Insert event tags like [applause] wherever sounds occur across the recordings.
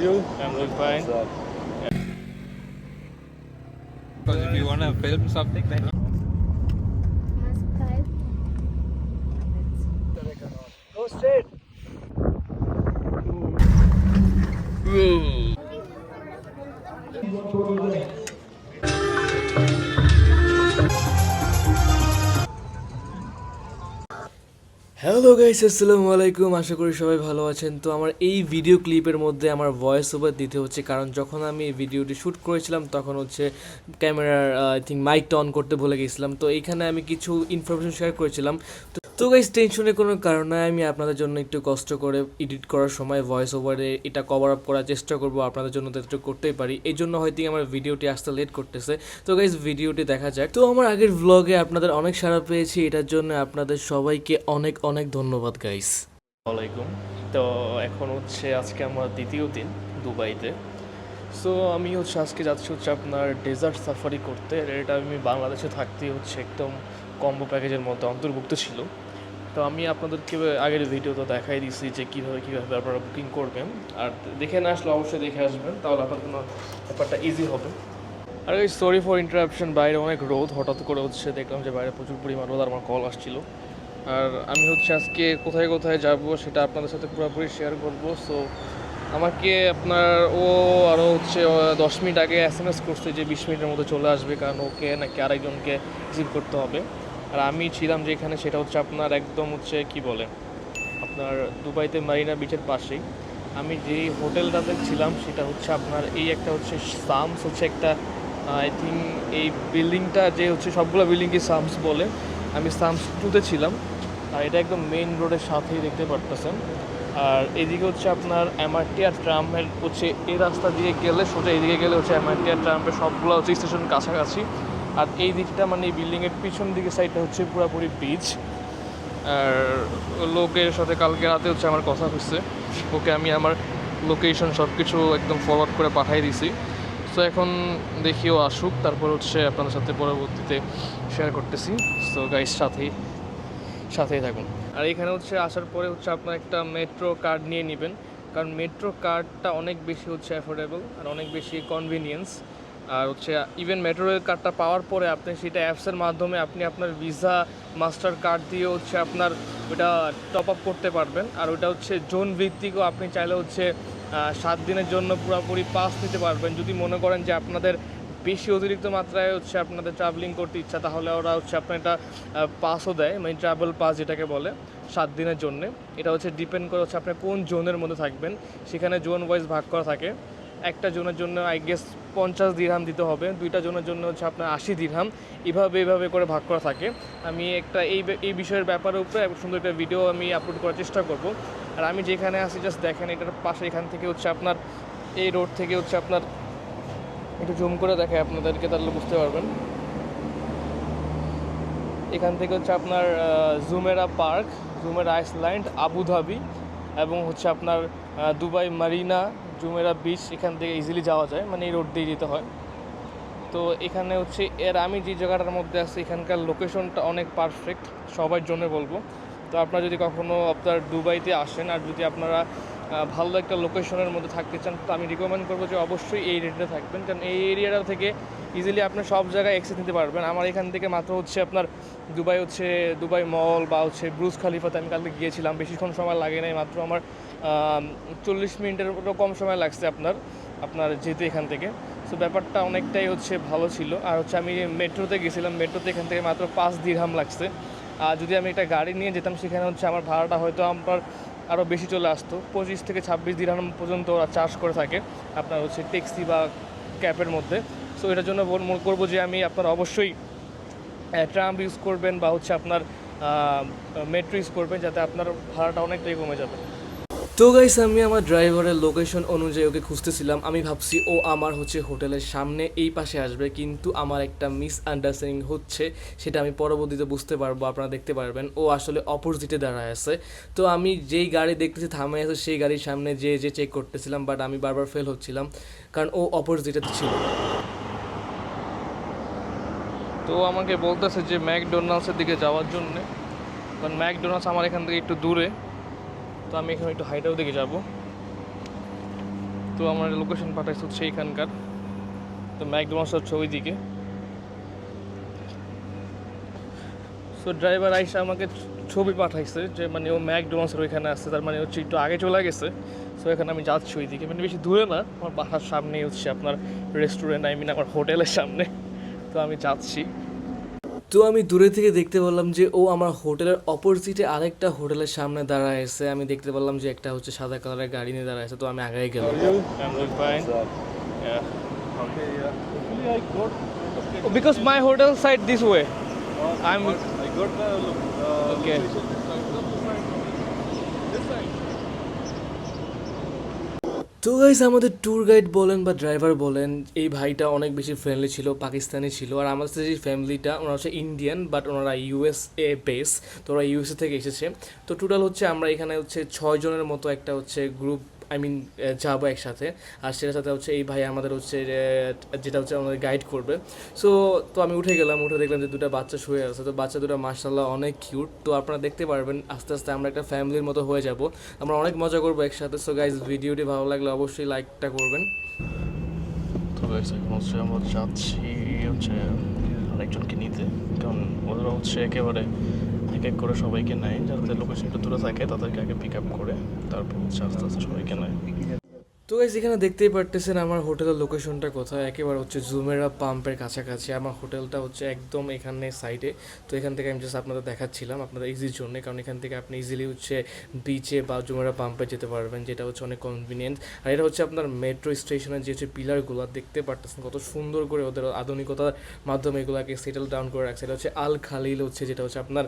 you? I'm doing fine. Because if you want to film something, then guys আসসালামু আলাইকুম। আশা করি সবাই ভালো আছেন। তো আমার এই ভিডিও ক্লিপের মধ্যে আমার ভয়েস ওভার দিতে হচ্ছে, কারণ যখন আমি ভিডিওটি শ্যুট করেছিলাম, তখন হচ্ছে ক্যামেরার আই থিঙ্ক মাইকটা অন করতে ভুলে গেছিলাম। তো এখানে আমি কিছু ইনফরমেশন শেয়ার করেছিলাম। তো তো গাইস টেনশনের কোনো কারণ আমি আপনাদের জন্য একটু কষ্ট করে এডিট করার সময় ভয়েস ওভারে এটা কভার আপ করার চেষ্টা করব, আপনাদের জন্য তো একটু করতেই পারি। এই জন্য হয়তো আমার ভিডিওটি আসতে লেট করতেছে। তো গাইস ভিডিওটি দেখা যাক। তো আমার আগের ভ্লগে আপনাদের অনেক সাড়া পেয়েছি, এটার জন্য আপনাদের সবাইকে অনেক অনেক ধন্যবাদ গাইস ওয়ালাইকুম। তো এখন হচ্ছে আজকে আমার দ্বিতীয় দিন দুবাইতে। সো আমি হচ্ছে আজকে যাচ্ছি হচ্ছে আপনার ডেজার্ট সাফারি করতে। এটা আমি বাংলাদেশে থাকতেই হচ্ছে একদম কম্বো প্যাকেজের মধ্যে অন্তর্ভুক্ত ছিল। তো আমি আপনাদেরকে আগের ভিডিওতে দেখাই দিয়েছি যে কীভাবে কীভাবে আপনারা বুকিং করবেন। আর দেখে না আসলে অবশ্যই দেখে আসবেন, তাহলে আপনার জন্য ব্যাপারটা ইজি হবে। আর এই সরি ফর ইন্টারাপশন বাইরে অনেক রোদ, হঠাৎ করে হচ্ছে দেখলাম যে বাইরে প্রচুর পরিমাণ রোদ আমার কল আসছিল। আর আমি হচ্ছে আজকে কোথায় কোথায় যাব সেটা আপনাদের সাথে পুরোপুরি শেয়ার করব। সো আমাকে আপনার ও আরও হচ্ছে দশ মিনিট আগে এস এম এস করছে যে বিশ মিনিটের মধ্যে চলে আসবে, কারণ ওকে নাকি আরেকজনকে রিসিভ করতে হবে। আর আমি ছিলাম যেখানে সেটা হচ্ছে আপনার একদম হচ্ছে কি বলে, আপনার দুবাইতে মারিনা বিচের পাশেই। আমি যেই হোটেলটাতে ছিলাম সেটা হচ্ছে আপনার এই একটা হচ্ছে সামস হচ্ছে একটা আই থিঙ্ক এই বিল্ডিংটা যে হচ্ছে সবগুলো বিল্ডিংকে সামস বলে, আমি সামস টুতে ছিলাম। আর এটা একদম মেইন রোডের সাথেই দেখতে পারতেছেন। আর এদিকে হচ্ছে আপনার এমআরটি আর ট্রামের হচ্ছে, এই রাস্তা দিয়ে গেলে সোজা এদিকে গেলে হচ্ছে এমআরটি আর ট্রামের সবগুলো হচ্ছে স্টেশন কাছাকাছি। আর এই দিকটা মানে এই বিল্ডিংয়ের পিছন দিকে সাইডটা হচ্ছে পুরোপুরি বিচ আর লোকের সাথে কালকে রাতে হচ্ছে আমার কথা হচ্ছে ওকে আমি আমার লোকেশন সব কিছু একদম ফরওয়ার্ড করে পাঠিয়ে দিছি। সো এখন দেখিও আসুক, তারপর হচ্ছে আপনাদের সাথে পরবর্তীতে শেয়ার করতেছি। সো গাইস সাথেই সাথেই থাকুন। আর এখানে হচ্ছে আসার পরে হচ্ছে আপনার একটা মেট্রো কার্ড নিয়ে নেবেন। কারণ মেট্রো কার্ডটা অনেক বেশি হচ্ছে অ্যাফোর্ডেবল আর অনেক বেশি কনভিনিয়েন্স আর হচ্ছে ইভেন মেট্রো রেল কার্ডটা পাওয়ার পরে আপনি সেটা অ্যাপসের মাধ্যমে আপনি আপনার ভিসা মাস্টার কার্ড দিয়ে হচ্ছে আপনার ওটা টপ আপ করতে পারবেন। আর ওটা হচ্ছে জোন ভিত্তিকও আপনি চাইলে হচ্ছে সাত দিনের জন্য পুরোপুরি পাস নিতে পারবেন। যদি মনে করেন যে আপনাদের বেশি অতিরিক্ত মাত্রায় হচ্ছে আপনাদের ট্রাভেলিং করতে ইচ্ছা, তাহলে ওরা হচ্ছে আপনার এটা পাসও দেয় মানে ট্রাভেল পাস যেটাকে বলে, সাত দিনের জন্যে। এটা হচ্ছে ডিপেন্ড করে হচ্ছে আপনি কোন জোনের মধ্যে থাকবেন। সেখানে জোন ওয়াইজ ভাগ করা থাকে। একটা জোনের জন্য আই গেস পঞ্চাশ দিরহাম দিতে হবে, দুইটা জোনের জন্য হচ্ছে আপনার আশি দিরহাম এভাবে এভাবে করে ভাগ করা থাকে। আমি একটা এই এই বিষয়ের ব্যাপারের উপরে সুন্দর একটা ভিডিও আমি আপলোড করার চেষ্টা করব। আর আমি যেখানে আসি জাস্ট দেখেন, এটার পাশে এখান থেকে হচ্ছে আপনার, এই রোড থেকে হচ্ছে আপনার, একটু জুম করে দেখে আপনাদেরকে, তাহলে বুঝতে পারবেন। এখান থেকে হচ্ছে আপনার Jumeirah Park Jumeirah Island Abu Dhabi এবং হচ্ছে আপনার দুবাই মারিনা জুমেরা বিচ এখান থেকে ইজিলি যাওয়া যায় মানে এই রোড দিয়ে যেতে হয়। তো এখানে হচ্ছে, এর আমি যে জায়গাটার মধ্যে আছি, এখানকার লোকেশনটা অনেক পারফেক্ট সবার জন্য বলব। তো আপনারা যদি কখনও আপনার দুবাইতে আসেন, আর যদি আপনারা ভালো একটা লোকেশনের মধ্যে থাকতে চান, তো আমি রিকমেন্ড করব যে অবশ্যই এই রেটে থাকবেন। কারণ এই এরিয়াটা থেকে ইজিলি আপনি সব জায়গায় অ্যাক্সেস নিতে পারবেন। আমার এখান থেকে মাত্র হচ্ছে আপনার দুবাই হচ্ছে, দুবাই মল বা হচ্ছে ব্রুজ খালিফাতে আমি কালকে গিয়েছিলাম। বেশিক্ষণ সময় লাগে নাই, মাত্র আমার চল্লিশ মিনিটের কম সময় লাগছে আপনার আপনার যেতে এখান থেকে। সো ব্যাপারটা অনেকটাই হচ্ছে ভালো ছিল। আর হচ্ছে আমি মেট্রোতে গেছিলাম, মেট্রোতে এখান থেকে মাত্র পাঁচ দিরহাম লাগছে। আর যদি আমি একটা গাড়ি নিয়ে যেতাম, সেখানে হচ্ছে আমার ভাড়াটা হয়তো আমার আরও বেশি চলে আসতো। পঁচিশ থেকে ছাব্বিশ দিরহাম পর্যন্ত ওরা চার্জ করে থাকে আপনার হচ্ছে ট্যাক্সি বা ক্যাবের মধ্যে। সো এটার জন্য মনে করব যে আমি আপনার অবশ্যই ট্রাম ইউজ করবেন বা হচ্ছে আপনার মেট্রো ইউজ করবেন, যাতে আপনার ভাড়াটা অনেকটাই কমে যাবে। তো গাইস আমি আমার ড্রাইভারের লোকেশন অনুযায়ী ওকে খুঁজতেছিলাম। আমি ভাবছি ও আমার হচ্ছে হোটেলের সামনে এই পাশে আসবে, কিন্তু আমার একটা মিস আন্ডারস্ট্যান্ডিং হচ্ছে, সেটা আমি পরবর্তীতে বুঝতে পারব, আপনারা দেখতে পারবেন। ও আসলে অপোজিটে দাঁড়ায় আছে। তো আমি যেই গাড়ি দেখতেছি থামে আছে সেই গাড়ির সামনে যে যে চেক করতেছিলাম বাট আমি বারবার ফেল হচ্ছিলাম, কারণ ও অপোজিটে ছিল। তো আমাকে বলতেছে যে, ম্যাকডোনাল্ডসের দিকে যাওয়ার জন্য। কারণ ম্যাকডোনাল্ডস আমার এখান থেকে একটু দূরে। তো আমি এখানে একটু হাইটাও দিকে যাব। তো আমার লোকেশন পাঠাইছে হচ্ছে এইখানকার। তো ম্যাকডোনাল্ডস হচ্ছে ওই দিকে সো ড্রাইভার আইসা আমাকে ছবি পাঠাইছে যে মানে ও ম্যাকডোনাল্ডসের ওইখানে আসছে তার মানে হচ্ছে একটু আগে চলে গেছে। সো এখানে আমি যাচ্ছি ওই দিকে মানে বেশি দূরে না, আমার বাসার সামনেই হচ্ছে আপনার রেস্টুরেন্ট আই মিন আমার হোটেলের সামনে। তো আমি যাচ্ছি। তো আমি দূরে থেকে দেখতে পারলাম যে ও আমার হোটেলের অপোজিটে আরেকটা হোটেলের সামনে দাঁড়ায় আছে। আমি দেখতে পারলাম যে একটা হচ্ছে সাদা কালারের গাড়ি নিয়ে দাঁড়ায় আছে। তো আমি আগে গেলাম। Because my hotel side this way I am got. Because my hotel side this way. I'm I got the uh, Okay. location this side. No, this side. This side. তো গাইজ আমাদের ট্যুর গাইড বলেন বা driver বলেন, এই ভাইটা অনেক বেশি friendly ছিল, পাকিস্তানি ছিল। আর আমাদের যে ফ্যামিলিটা ওনারা হচ্ছে ইন্ডিয়ান বাট ওনারা ইউএসএ বেস তো ওরা ইউএসএ থেকে এসেছে। তো টোটাল হচ্ছে আমরা এখানে হচ্ছে ছয়জনের মতো একটা হচ্ছে গ্রুপ আই মিন যাব একসাথে। আর সেটার সাথে হচ্ছে এই ভাই আমাদের হচ্ছে যেটা হচ্ছে আমাদের গাইড করবে। সো তো আমি উঠে গেলাম, উঠে দেখলাম যে দুটো বাচ্চা শুয়ে আছে। তো বাচ্চা দুটো মার্শাল্লাহ অনেক কিউট তো আপনারা দেখতে পারবেন, আস্তে আস্তে আমরা একটা ফ্যামিলির মতো হয়ে যাব। আমরা অনেক মজা করব একসাথে। সো গাইজ ভিডিওটি ভালো লাগলে অবশ্যই লাইকটা করবেন। তো আমরা যাচ্ছি হচ্ছে আরেকজনকে নিতে। কারণ ওরা হচ্ছে একেবারে এক করে সবাইকে নেয় যাদের লোকেশন একটু দূরে থাকে, তাদেরকে আগে পিক আপ করে তারপর হচ্ছে আস্তে আস্তে সবাইকে নেয়। তো গাইজ এখানে দেখতেই পারতেছেন আমার হোটেলের লোকেশনটা কোথায়। একেবারে হচ্ছে জুমেরা পাম্পের কাছাকাছি। আমার হোটেলটা হচ্ছে একদম এখানে সাইডে তো এখান থেকে আমি জাস্ট আপনাদের দেখাচ্ছিলাম আপনাদের ইজির জন্য কারণ এখান থেকে আপনি ইজিলি হচ্ছে বিচে বা জুমেরা পাম্পে যেতে পারবেন, যেটা হচ্ছে অনেক কনভিনিয়েন্ট আর এটা হচ্ছে আপনার মেট্রো স্টেশনের যে হচ্ছে পিলারগুলো দেখতে পারতেছেন কত সুন্দর করে ওদের আধুনিকতার মাধ্যমে এগুলাকে সেটেল ডাউন করে রাখছে। এটা হচ্ছে আল খালিল হচ্ছে, যেটা হচ্ছে আপনার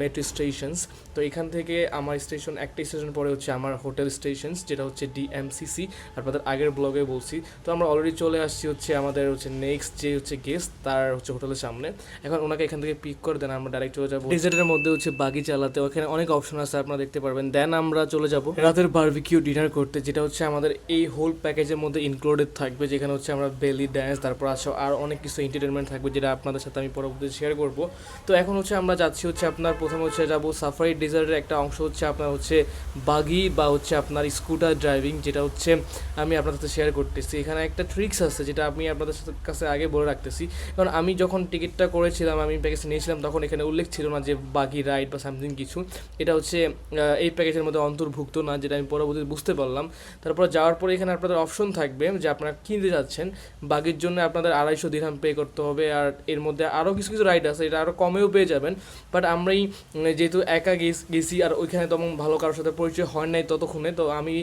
মেট্রো স্টেশনস তো এখান থেকে আমার স্টেশন একটা স্টেশন পরে হচ্ছে আমার হোটেল স্টেশনস যেটা হচ্ছে ডিএমসিসি আপনাদের আগের ব্লগে বলছি। তো আমরা অলরেডি চলে আসছি হচ্ছে আমাদের হচ্ছে নেক্সট যে হচ্ছে গেস্ট তার হচ্ছে হোটেলের সামনে। এখন ওনাকে এখান থেকে পিক করে দেন, আমরা ডাইরেক্ট চলে যাব। ডেজার্টের মধ্যে হচ্ছে বাগি চালাতে, ওখানে অনেক অপশন আছে, আপনারা দেখতে পারবেন। দেন আমরা চলে যাব রাতের বারবিকিউ ডিনার করতে, যেটা হচ্ছে আমাদের এই হোল প্যাকেজের মধ্যে ইনক্লুডেড থাকবে, যেখানে হচ্ছে আমরা বেলি ড্যান্স তারপর আছে আর অনেক কিছু এন্টারটেনমেন্ট থাকবে, যেটা আপনাদের সাথে আমি পরবর্তীতে শেয়ার করব। তো এখন হচ্ছে আমরা যাচ্ছি হচ্ছে আপনার প্রথমে হচ্ছে যাব সাফারি ডেজার্টের একটা অংশ হচ্ছে আপনার হচ্ছে বাগি বা হচ্ছে আপনার স্কুটার ড্রাইভিং যেটা হচ্ছে আমি আপনাদের সাথে শেয়ার করতেছি। এখানে একটা ট্রিক্স আছে যেটা আমি আপনাদের কাছে আগে বলে রাখতেছি। কারণ আমি যখন টিকিটটা করেছিলাম, আমি প্যাকেজ নিয়েছিলাম, তখন এখানে উল্লেখ ছিল না যে বাকি রাইড বা সামথিং কিছু। এটা হচ্ছে এই প্যাকেজের মধ্যে অন্তর্ভুক্ত না, যেটা আমি পরবর্তীতে বুঝতে পারলাম। তারপর যাওয়ার পরে এখানে আপনাদের অপশন থাকবে যে আপনারা কিনতে যাচ্ছেন। বাগির জন্য আপনাদের আড়াইশো দিরহাম পে করতে হবে। আর এর মধ্যে আরও কিছু কিছু রাইড আছে, এটা আরও কমেও পেয়ে যাবেন। বাট আমরাই যেহেতু একা গেছি আর ওইখানে তেমন ভালো কারোর সাথে পরিচয় হয় নাই ততক্ষণে, তো আমি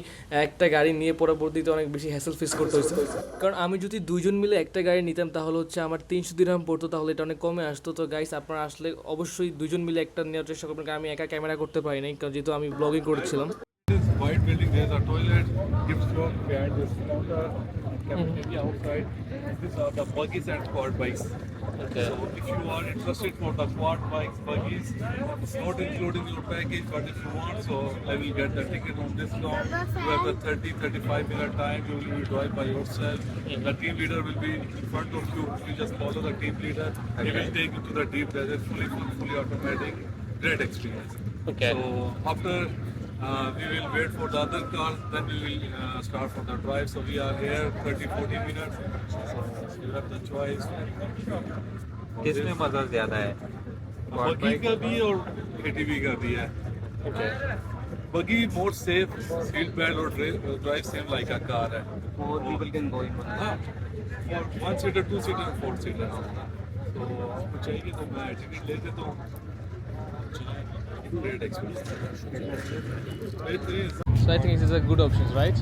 একটা গাড়ি নিয়ে পরবর্তীতে অনেক বেশি হ্যাসেল ফেস করতে হয়েছে। কারণ আমি যদি দুইজন মিলে একটা গাড়ি নিতাম তাহলে হচ্ছে আমার তিনশো দিরহাম পড়তো তাহলে এটা অনেক কমে আসতো। তো গাইস আপনারা আসলে অবশ্যই দুজন মিলে একটা নেওয়ার চেষ্টা করবেন কারণ আমি একা ক্যামেরা করতে পারি নাই কারণ যেহেতু আমি ব্লগিং করেছিলাম। This white building, there's a toilet, gift shop behind this counter, cafeteria outside. These are the buggies and quad bikes. Okay. So if you are interested for the quad bikes, buggies, it's not including your package, but if you want, so I will get the ticket on discount. You have the 30, 35 minute time, you will drive by yourself. Mm-hmm. The team leader will be in front of you. You just follow the team leader. He will take you to the deep desert, fully, fully automatic. Great experience. Okay. So after uh, we will wait for the other cars, then we will uh, start for the drive. So we are here 30 40 minutes. So you have the choice. किसमें मज़ा ज़्यादा है बगी का भी और ATV का भी है. More safe, seat belt or dri- uh, drive same like a है. Four people can go in हाँ, one seater, two seater, four seater. तो आपको चाहिए तो मैं टिकट ले देता हूँ. So I think this is a good option, right?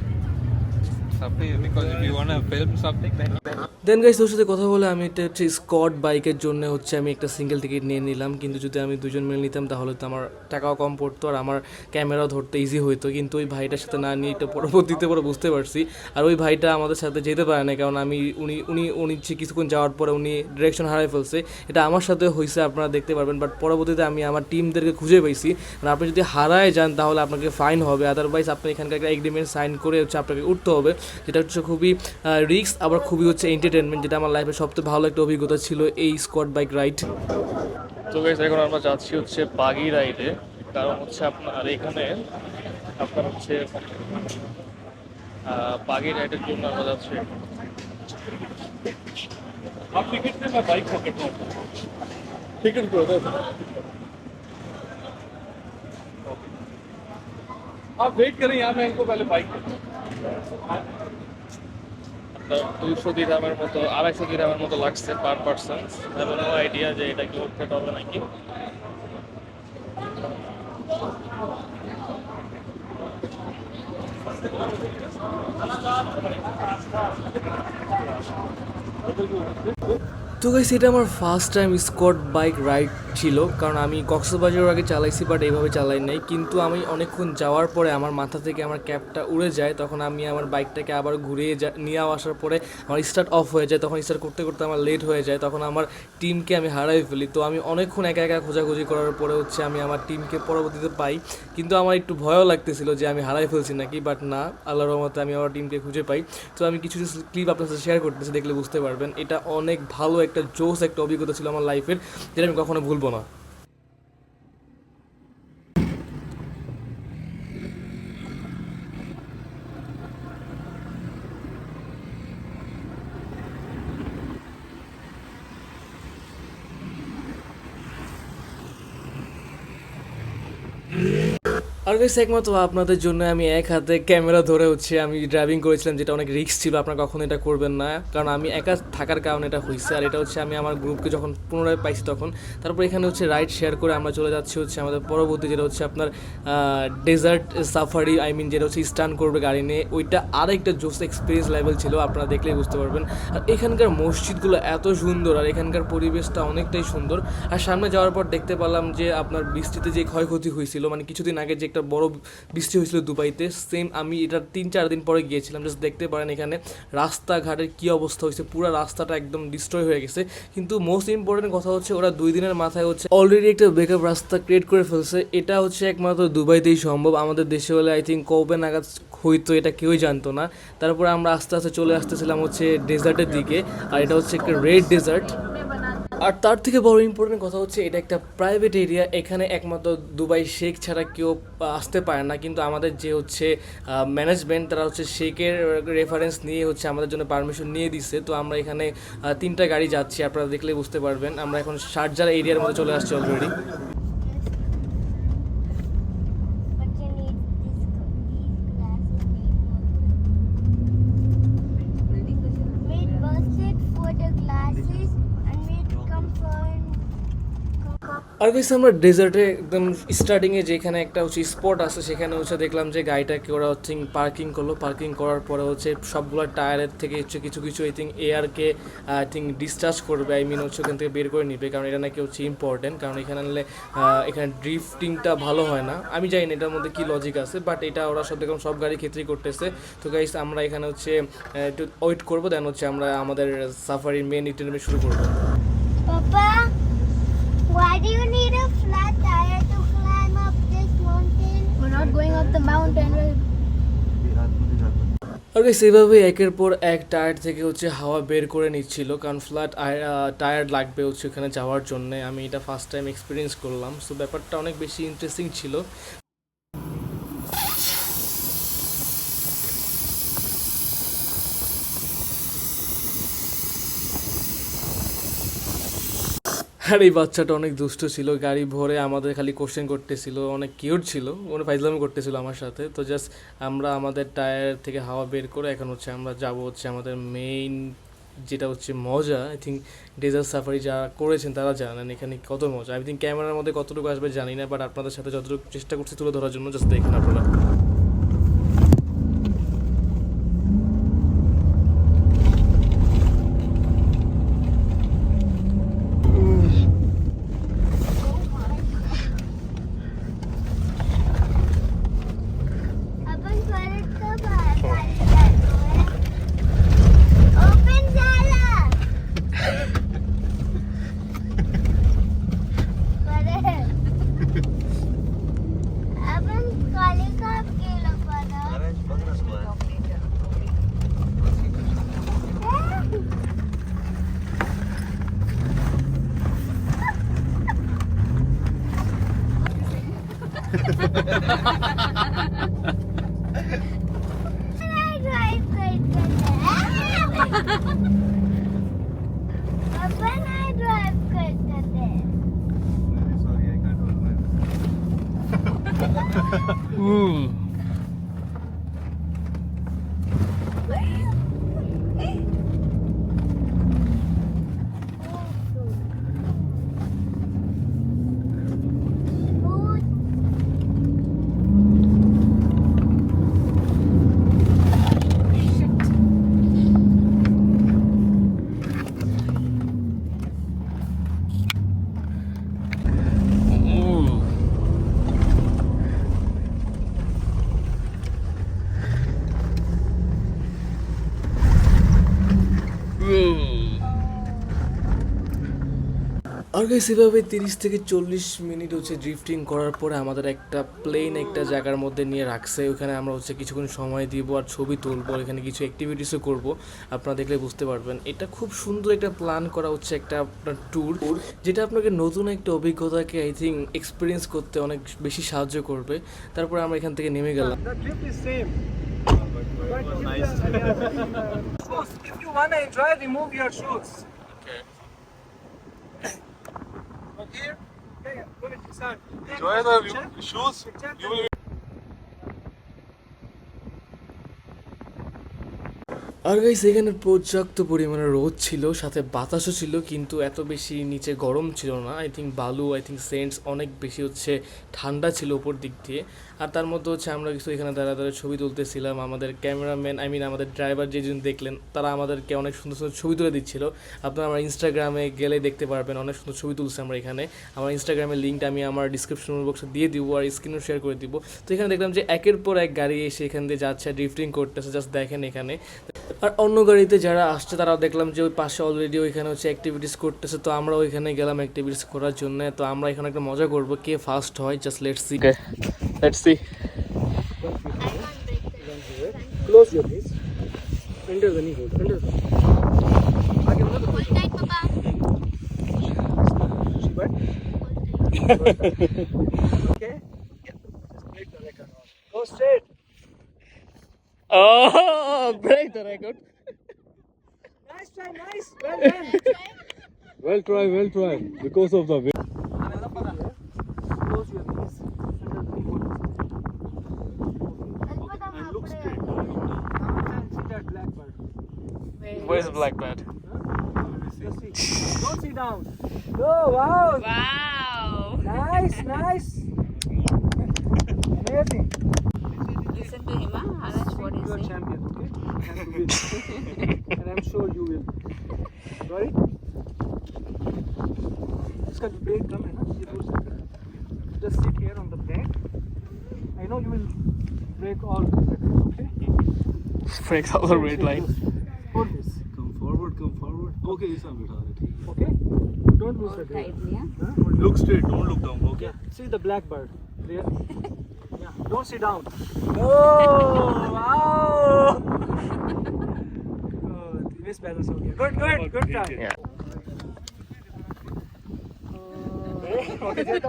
Then guys তোর সাথে কথা বলে আমি একটা হচ্ছে স্কট বাইকের জন্য হচ্ছে আমি একটা সিঙ্গেল টিকিট নিয়ে নিলাম। কিন্তু যদি আমি দুজন মিলে নিতাম, তাহলে তো আমার টাকাও কম পড়তো আর আমার ক্যামেরাও ধরতে ইজি হতো কিন্তু ওই ভাইটার সাথে না নিয়ে এটা পরবর্তীতে পরে বুঝতে পারছি। আর ওই ভাইটা আমাদের সাথে যেতে পারে না, কারণ আমি, উনি উনি উনি কিছুক্ষণ যাওয়ার পরে উনি ডিরেকশন হারাই ফেলছে। এটা আমার সাথে হয়েছে আপনারা দেখতে পারবেন। বাট পরবর্তীতে আমি আমার টিমদেরকে খুঁজে পেয়েছি মানে আপনি যদি হারায় যান, তাহলে আপনাকে ফাইন হবে। আদারওয়াইজ আপনি এখানকার একটা এগ্রিমেন্ট সাইন করে হচ্ছে আপনাকে উঠতে হবে। যেটা হচ্ছে খুবই রিস্ক আবার খুবই হচ্ছে এন্টারটেনমেন্ট যেটা আমার লাইফে সবচেয়ে ভালো একটা অভিজ্ঞতা ছিল এই স্কট বাইক রাইড তো গাইস এখন আমরা যাচ্ছি হচ্ছে বাগি রাইডে কারণ হচ্ছে আপনার এখানে আপনার হচ্ছে বাগি রাইডের জন্য আমরা যাচ্ছি आप टिकट से मैं बाइक पकड़ता हूँ टिकट को दे दो। आप वेट करें यहाँ मैं इनको पहले बाइक দুইশো দিরামের মতো, আড়াইশো দিরামের মতো লাগছে পার পার্সন এবং আইডিয়া যে এটা কি উঠতে হবে নাকি? তো গাইস এটা আমার ফার্স্ট টাইম স্কট বাইক রাইড ছিল। কারণ আমি কক্সবাজারের আগে চালাইছি বাট এইভাবে চালাই নাই। কিন্তু আমি অনেকক্ষণ যাওয়ার পরে আমার মাথা থেকে আমার ক্যাবটা উড়ে যায়। তখন আমি আমার বাইকটাকে আবার ঘুরিয়ে নিয়ে আসার পরে আমার স্টার্ট অফ হয়ে যায়। তখন স্টার্ট করতে করতে আমার লেট হয়ে যায়। তখন আমার টিমকে আমি হারাই ফেলি। তো আমি অনেকক্ষণ একা একা খোঁজাখুঁজি করার পরে হচ্ছে আমি আমার টিমকে পরবর্তীতে পাই। কিন্তু আমার একটু ভয়ও লাগতেছিল যে আমি হারাই ফেলছি নাকি বাট না, আল্লাহর রহমতে আমি আমার টিমকে খুঁজে পাই। তো আমি কিছু কিছু ক্লিপ আপনার সাথে শেয়ার করতেছি, দেখলে বুঝতে পারবেন। এটা অনেক ভালো একটা জোস একটা অভিজ্ঞতা ছিল আমার লাইফের যেটা আমি কখনো ভুলবো না। আর গাইস একমাত্র আপনাদের জন্য আমি এক হাতে ক্যামেরা ধরে হচ্ছে আমি ড্রাইভিং করেছিলাম, যেটা অনেক রিস্ক ছিল, আপনারা কখনো এটা করবেন না। কারণ আমি একা থাকার কারণে এটা হয়েছে আর এটা হচ্ছে আমি আমার গ্রুপকে যখন পুনরায় পাইছি তখন, তারপর এখানে হচ্ছে রাইড শেয়ার করে আমরা চলে যাচ্ছি হচ্ছে আমাদের পরবর্তী যেটা হচ্ছে আপনার ডেজার্ট সাফারি আই মিন যেটা হচ্ছে স্টান করবে গাড়ি নিয়ে, ওইটা আরেকটা জোস এক্সপিরিয়েন্স লেভেল ছিল, আপনারা দেখলেই বুঝতে পারবেন। আর এখানকার মসজিদগুলো এত সুন্দর, আর এখানকার পরিবেশটা অনেকটাই সুন্দর। আর সামনে যাওয়ার পর দেখতে পেলাম যে আপনার বৃষ্টিতে যে ক্ষয়ক্ষতি হয়েছিল মানে কিছুদিন আগে যে একটা বড় বৃষ্টি হয়েছিল দুবাইতে। সেম আমি এটা তিন, চার দিন পরে গিয়েছিলাম। জাস্ট দেখতে পারেন এখানে রাস্তাঘাটের কী অবস্থা হয়েছে। পুরো রাস্তাটা একদম ডিস্ট্রয় হয়ে গেছে। কিন্তু মোস্ট ইম্পর্টেন্ট কথা হচ্ছে, ওরা দুই দিনের মাথায় হচ্ছে অলরেডি একটা বেকআপ রাস্তা ক্রিয়েট করে ফেলছে। এটা হচ্ছে একমাত্র দুবাইতেই সম্ভব। আমাদের দেশে হলে আই থিঙ্ক কবে নাগাদ হইতো এটা কেউই জানতো না। তারপরে আমরা আস্তে আস্তে চলে আসতেছিলাম হচ্ছে ডেজার্টের দিকে। আর এটা হচ্ছে একটা রেড ডেজার্ট আর তার থেকে বড় ইম্পর্টেন্ট কথা হচ্ছে, এটা একটা প্রাইভেট এরিয়া এখানে একমাত্র দুবাই শেখ ছাড়া কেউ আসতে পারে না। কিন্তু আমাদের যে হচ্ছে ম্যানেজমেন্ট তারা হচ্ছে শেখের রেফারেন্স নিয়ে হচ্ছে আমাদের জন্য পারমিশন নিয়ে দিচ্ছে তো আমরা এখানে তিনটা গাড়ি যাচ্ছি, আপনারা দেখলে বুঝতে পারবেন। আমরা এখন শারজার এরিয়ার মধ্যে চলে আসছি অলরেডি আর আমরা ডেজার্টে একদম স্টার্টিংয়ে যেখানে একটা হচ্ছে স্পট আছে, সেখানে হচ্ছে দেখলাম যে গাড়িটাকে ওরা হচ্ছে পার্কিং করল। পার্কিং করার পরে হচ্ছে সবগুলো টায়ারের থেকে হচ্ছে কিছু কিছু আই থিঙ্ক এয়ারকে আই থিঙ্ক ডিসচার্জ করবে। আই মিন হচ্ছে ওখান থেকে বের করে নিবে, কারণ এটা নাকি হচ্ছে ইম্পর্টেন্ট কারণ এখানে আনলে এখানে ড্রিফটিংটা ভালো হয় না। আমি জানি না এটার মধ্যে কি লজিক আছে বাট এটা ওরা সব দেখলাম সব গাড়ি ক্ষেত্রেই করতেছে। তো গাইস আমরা এখানে হচ্ছে একটু ওয়েট করব দেন হচ্ছে আমরা আমাদের সাফারির মেন ইটারমি শুরু করব। Why do you need a flat tire to climb up this mountain? We're not going up the mountain. R guys, এইভাবে একের পর এক টায়ার থেকে হচ্ছে হাওয়া বের করে নিচ্ছিল কারণ ফ্ল্যাট টায়ার লাগবে হচ্ছে ওখানে যাওয়ার জন্য আমি এটা ফার্স্ট টাইম এক্সপিরিয়েন্স করলাম সো ব্যাপারটা অনেক বেশি ইন্টারেস্টিং ছিল আর এই বাচ্চাটা অনেক দুষ্ট ছিল, গাড়ি ভরে আমাদের খালি কোশ্চেন করতেছিল, অনেক কিউট ছিল ওরা ফাইজলামি করতেছিল আমার সাথে। তো জাস্ট আমরা আমাদের টায়ার থেকে হাওয়া বের করে এখন হচ্ছে আমরা যাব হচ্ছে আমাদের মেইন যেটা হচ্ছে মজা আই থিঙ্ক ডেজার্ট সাফারি যারা করেছেন তারা জানেন এখানে কত মজা। আই থিঙ্ক ক্যামেরার মধ্যে কতটুকু আসবে জানি না বাট আপনাদের সাথে যতটুকু চেষ্টা করছি তুলে ধরার জন্য জাস্ট দেখুন আপনারা। আর গাইস এভাবে তিরিশ থেকে চল্লিশ মিনিট হচ্ছে ড্রিফটিং করার পরে আমাদের একটা প্লেন একটা জায়গার মধ্যে নিয়ে রাখছে। ওখানে আমরা হচ্ছে কিছুক্ষণ সময় দিব আর ছবি তুলবো এখানে কিছু অ্যাক্টিভিটিসও করব। আপনারা দেখলে বুঝতে পারবেন। এটা খুব সুন্দর একটা প্ল্যান করা হচ্ছে একটা আপনার ট্যুর যেটা আপনাকে নতুন একটা অভিজ্ঞতাকে আই থিঙ্ক এক্সপিরিয়েন্স করতে অনেক বেশি সাহায্য করবে। তারপরে আমরা এখান থেকে নেমে গেলাম. But if, you, [laughs] if you wanna enjoy, remove your shoes. Okay. Okay. Will আর গাইস এখানে পর্যাপ্ত পরিমাণে রোদ ছিল, সাথে বাতাসও ছিল, কিন্তু এত বেশি নিচে গরম ছিল না আই থিঙ্ক বালু আই থিঙ্ক সেন্টস অনেক বেশি হচ্ছে, ঠান্ডা ছিল ওপর দিক দিয়ে আর তার মধ্যে হচ্ছে আমরা কিছু এখানে দাঁড়া দাঁড়া ছবি তুলতেছিলাম, আমাদের ক্যামেরাম্যান আই মিন আমাদের ড্রাইভার যে যেজন দেখলেন, তারা আমাদেরকে অনেক সুন্দর সুন্দর ছবি তুলে দিচ্ছিল। আপনারা আমার ইনস্টাগ্রামে গেলে দেখতে পারবেন, অনেক সুন্দর ছবি তুলছে আমরা এখানে। আমার ইনস্টাগ্রামের লিঙ্কটা আমি আমার ডিসক্রিপশন বক্সে দিয়ে দিব আর স্ক্রিনও শেয়ার করে দিব। তো এখানে দেখলাম যে একের পর এক গাড়ি এসে এখান দিয়ে যাচ্ছে ড্রিফটিং করতেছে জাস্ট দেখেন এখানে। আর অন্য গাড়িতে যারা আসছে, তারাও দেখলাম যে ওই পাশে অলরেডি ওইখানে হচ্ছে অ্যাক্টিভিটিস করতেছে। তো আমরা ওইখানে গেলাম অ্যাক্টিভিটিস করার জন্য। তো আমরা এখানে একটা মজা করব, কে ফার্স্ট হয় just let's see let's see Close your eyes. Enter the knee hold. Enter the Hold tight, Papa. But okay. Just break the record. Go straight. [laughs] Oh, break the record. Nice try, nice. Well done. well try, well try. Because of the Break the red line. hold this Come forward, come forward. Okay, Isa, beta, ठीक है. okay don't lose the grip Tightly, huh? huh? hold Look straight, don't look down. Okay. yeah see the black bird [laughs] there yeah don't sit down oh [laughs] wow good misbalance हो गया good good good try Yeah. Okay,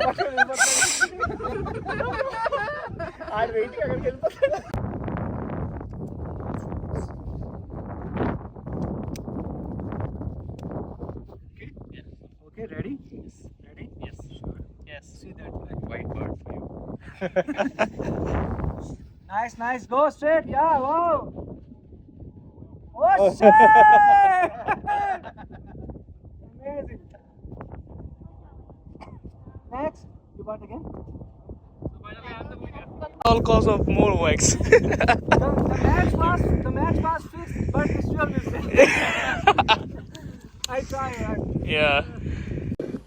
[laughs] Nice, nice. Go straight. Yeah, wow. Oh, shit! [laughs] Amazing. Next, you got again. All cause of more wax. [laughs] The, the match was the match was fixed, but it's still missing. I try. I, yeah.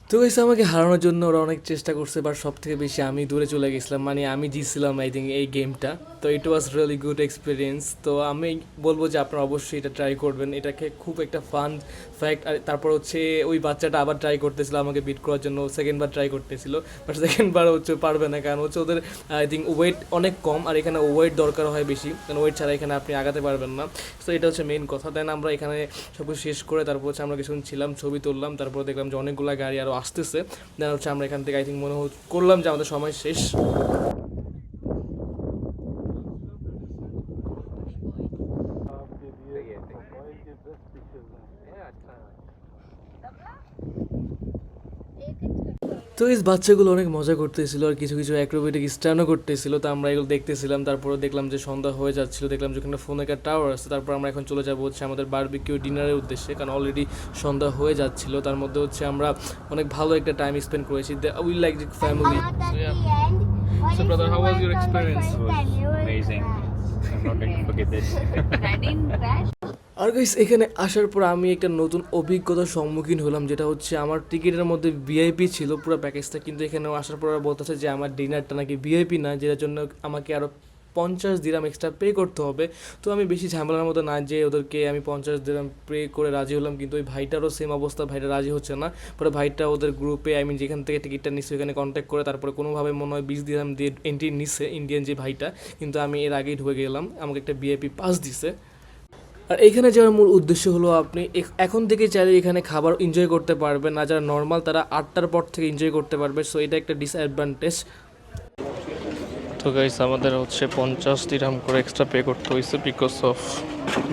তো এসে আমাকে হারানোর জন্য ওরা অনেক চেষ্টা করছে but সব থেকে বেশি আমি দূরে চলে গেছিলাম। মানে আমি জিতছিলাম আই থিঙ্ক এই গেমটা তো it was really good experience তো আমি বলব যে আপনারা অবশ্যই এটা ট্রাই করবেন। এটাকে খুব একটা ফান ফ্যাক্ট আর তারপর হচ্ছে ওই বাচ্চাটা আবার ট্রাই করতেছিল আমাকে বিট করার জন্য সেকেন্ড বার ট্রাই করতেছিল। বাট সেকেন্ড বার হচ্ছে পারবে না, কারণ হচ্ছে ওদের আই থিঙ্ক ওয়েট অনেক কম, আর এখানে ওয়েট দরকার হয় বেশি। কারণ ওয়েট ছাড়া এখানে আপনি আগাতে পারবেন না। তো এটা হচ্ছে মেইন কথা। দেন আমরা এখানে সব কিছু শেষ করে তারপর হচ্ছে আমরা কিছুক্ষণ ছিলাম, ছবি তুললাম, তারপর দেখলাম যে অনেকগুলো গাড়ি আরও আসতেছে। দেন হচ্ছে আমরা এখান থেকে আই থিঙ্ক মনে করলাম যে আমাদের সময় শেষ। তো বাচ্চাগুলো অনেক মজা করতেছিল আর কিছু কিছু অ্যাক্রোবেটিক স্ট্যান্ডও করতেছিল তো আমরা এগুলো দেখতেছিলাম তারপরে দেখলাম যে সন্ধ্যা হয়ে যাচ্ছিল দেখলাম যে ওখানে ফোনে একটা টাওয়ার আছে তারপর আমরা এখন চলে যাব হচ্ছে আমাদের বারবিকিউ ডিনারের উদ্দেশ্যে কারণ অলরেডি সন্ধ্যা হয়ে যাচ্ছিল তার মধ্যে হচ্ছে আমরা অনেক ভালো একটা টাইম স্পেন্ড করেছি we like family end. What So, brother, you how was went your on the experience? first It was time? You were amazing. I'm not going to forget this. [laughs] R guys এখানে আসার পর আমি একটা নতুন অভিজ্ঞতার সম্মুখীন হলাম, যেটা হচ্ছে আমার টিকিটের মধ্যে ভিআইপি ছিল, পুরো প্যাকেজটা কিন্তু এখানে আসার পর বলতেছে যে, আমার ডিনারটা নাকি ভিআইপি না, যেটার জন্য আমাকে আরও পঞ্চাশ দিরাম এক্সট্রা পে করতে হবে। তো আমি বেশি ঝামেলার মতো না যে ওদেরকে আমি পঞ্চাশ দিরাম পে করে রাজি হলাম, কিন্তু ওই ভাইটারও সেম অবস্থা, ভাইটা রাজি হচ্ছে না। পরে ভাইটা ওদের গ্রুপে আই মিন যেখান থেকে টিকিটটা নিচ্ছে ওখানে কন্ট্যাক্ট করে তারপরে কোনোভাবে মনে হয় বিশ দিরাম দিয়ে এন্ট্রি নিচ্ছে ইন্ডিয়ান যে ভাইটা। কিন্তু আমি এর আগেই ঢুকে গেলাম, আমাকে একটা বিআইপি পাস দিছে। আর এখানে যাওয়ার মূল উদ্দেশ্য হলো আপনি এখন থেকে চাইলে এখানে খাবার এনজয় করতে পারবেন। না যারা নর্মাল তারা আটটার পর থেকে এনজয় করতে পারবে। সো এটা একটা ডিসঅ্যাডভান্টেজ তো গাইস আমাদের হচ্ছে পঞ্চাশ দিরহাম করে এক্সট্রা পে করতে হয়েছে বিকজ অফ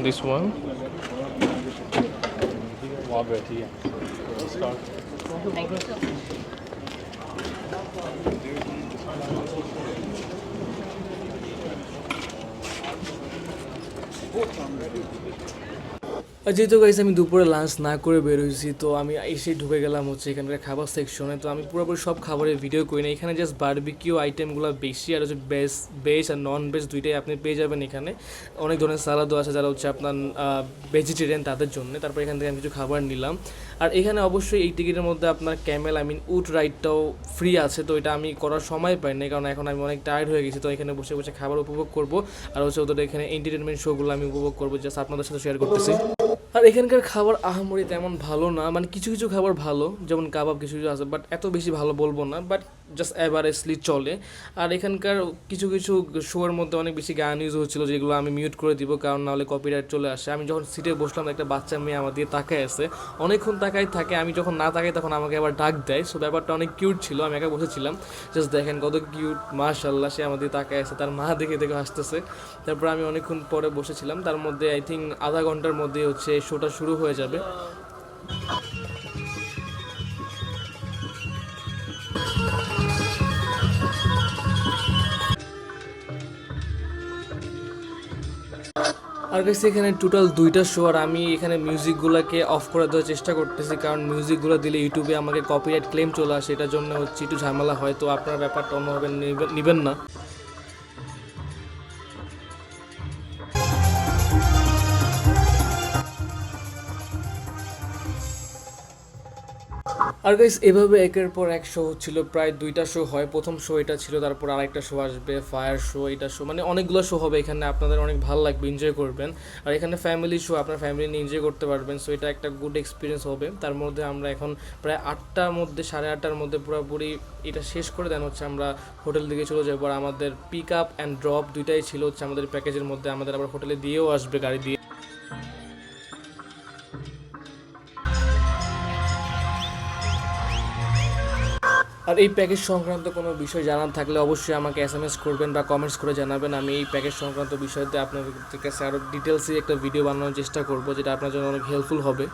দিস ওয়ান আর যেহেতু গাইস আমি দুপুরে লাঞ্চ না করে বেরোইছি, তো আমি এসে ঢুকে গেলাম হচ্ছে এখানকার খাবার সেকশনে তো আমি পুরোপুরি সব খাবারের ভিডিও করি না। এখানে জাস্ট বার্বিকিউ আইটেমগুলো বেশি, আর হচ্ছে ভেজ ভেজ আর নন ভেজ দুইটাই আপনি পেয়ে যাবেন এখানে। অনেক ধরনের সালাদও আছে যারা হচ্ছে আপনার ভেজিটেরিয়ান তাদের জন্য। তারপর এখান থেকে আমি কিছু খাবার নিলাম। আর এখানে অবশ্যই এই টিকিটের মধ্যে আপনার ক্যামেল, আই মিন উট রাইডটাও ফ্রি আছে, তো এটা আমি করার সময় পাই না কারণ এখন আমি অনেক টায়ার্ড হয়ে গেছি, তো এখানে বসে বসে খাবার উপভোগ করব। আর হচ্ছে ওদের এখানে এন্টারটেনমেন্ট শোগুলো আমি উপভোগ করব জাস্ট আপনাদের সাথে শেয়ার করতেছি। আর এখানকার খাবার আহামরি তেমন ভালো না মানে কিছু কিছু খাবার ভালো, যেমন কাবাব কিছু কিছু আছে বাট এত বেশি ভালো বলব না বাট জাস্ট অ্যাভারেজলি চলে। আর এখানকার কিছু কিছু শোয়ের মধ্যে অনেক বেশি গান ইউজ হচ্ছিল, যেগুলো আমি মিউট করে দিব, কারণ নাহলে কপিরাইট চলে আসে। আমি যখন সিটে বসলাম, একটা বাচ্চা মেয়ে আমার দিয়ে তাকায় আছে। অনেকক্ষণ তাকাই থাকে, আমি যখন না তাকাই তখন আমাকে আবার ডাক দেয়। সো ব্যাপারটা অনেক কিউট ছিল, আমি একা বসেছিলাম। জাস্ট দেখেন কত কিউট মাশাল্লাহ সে আমাদের তাকায় আছে, তার মা দেখে দেখে হাসতেছে। তারপর আমি অনেকক্ষণ পরে বসেছিলাম, তার মধ্যে আই থিঙ্ক আধা ঘণ্টার মধ্যে হচ্ছে শোটা শুরু হয়ে যাবে। আর কাছে এখানে টোটাল দুইটা শো আর আমি এখানে মিউজিকগুলোকে অফ করে দেওয়ার চেষ্টা করতেছি, কারণ মিউজিকগুলো দিলে ইউটিউবে আমাকে কপিরাইট ক্লেম চলে আসে, এটার জন্য হচ্ছে একটু ঝামেলা হয়, তো আপনার ব্যাপারটা অন্যভাবে নেবে- নেবেন না। আর গাইস এভাবে একের পর এক শো হচ্ছিল। প্রায় দুইটা শো হয়। প্রথম শো এটা ছিল, তারপর আরেকটা শো আসবে ফায়ার শো এটা শো মানে অনেকগুলো শো হবে এখানে। আপনাদের অনেক ভালো লাগবে এনজয় করবেন। আর এখানে ফ্যামিলি শো আপনার ফ্যামিলি নিয়ে এনজয় করতে পারবেন। সো এটা একটা গুড এক্সপিরিয়েন্স হবে। তার মধ্যে আমরা এখন প্রায় আটটার মধ্যে, সাড়ে আটটার মধ্যে পুরোপুরি এটা শেষ করে দেন হচ্ছে আমরা হোটেল দিকে চলে যাব। আর আমাদের পিক আপ অ্যান্ড ড্রপ দুইটাই ছিল হচ্ছে আমাদের প্যাকেজের মধ্যে। আমাদের আবার হোটেলে দিয়েও আসবে গাড়ি দিয়ে। আর এই প্যাকেজ সংক্রান্ত কোনো বিষয় জানার থাকলে অবশ্যই আমাকে এস এম এস করবেন বা কমেন্টস করে জানাবেন। আমি এই প্যাকেজ সংক্রান্ত বিষয়তে আপনাদের কাছে আরও ডিটেলসে একটা ভিডিও বানানোর চেষ্টা করব, যেটা আপনার জন্য অনেক হেল্পফুল হবে।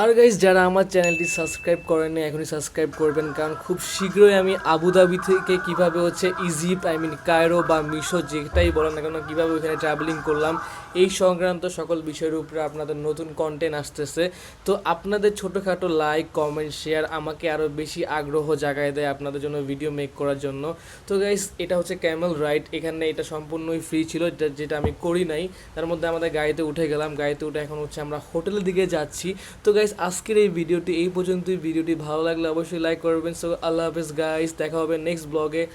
আর গাইজ যারা আমার চ্যানেলটি সাবস্ক্রাইব করেননি, এখনই সাবস্ক্রাইব করবেন, কারণ খুব শীঘ্রই আমি আবুধাবি থেকে কীভাবে হচ্ছে ইজিপ্ট আই মিন কায়রো বা মিশো যেটাই বলেন না কেন, কীভাবে ওইখানে ট্রাভেলিং করলাম এই সংক্রান্ত সকল বিষয়ের উপরে আপনাদের নতুন কন্টেন্ট আসতেছে। তো আপনাদের ছোটোখাটো লাইক কমেন্ট শেয়ার আমাকে আরও বেশি আগ্রহ জাগায় দেয় আপনাদের জন্য ভিডিও মেক করার জন্য। তো গাইস এটা হচ্ছে ক্যামেল রাইড এখানে এটা সম্পূর্ণই ফ্রি ছিল যেটা- আমি করি নাই। তার মধ্যে আমাদের গাড়িতে উঠে গেলাম। গাড়িতে উঠে এখন হচ্ছে আমরা হোটেলের দিকে যাচ্ছি। তো গাইস আজকের এই ভিডিওটি এই পর্যন্তই। ভিডিওটি ভালো লাগলে অবশ্যই লাইক করবেন। সো আল্লাহ হাফেজ গাইস দেখা হবে নেক্সট ব্লগে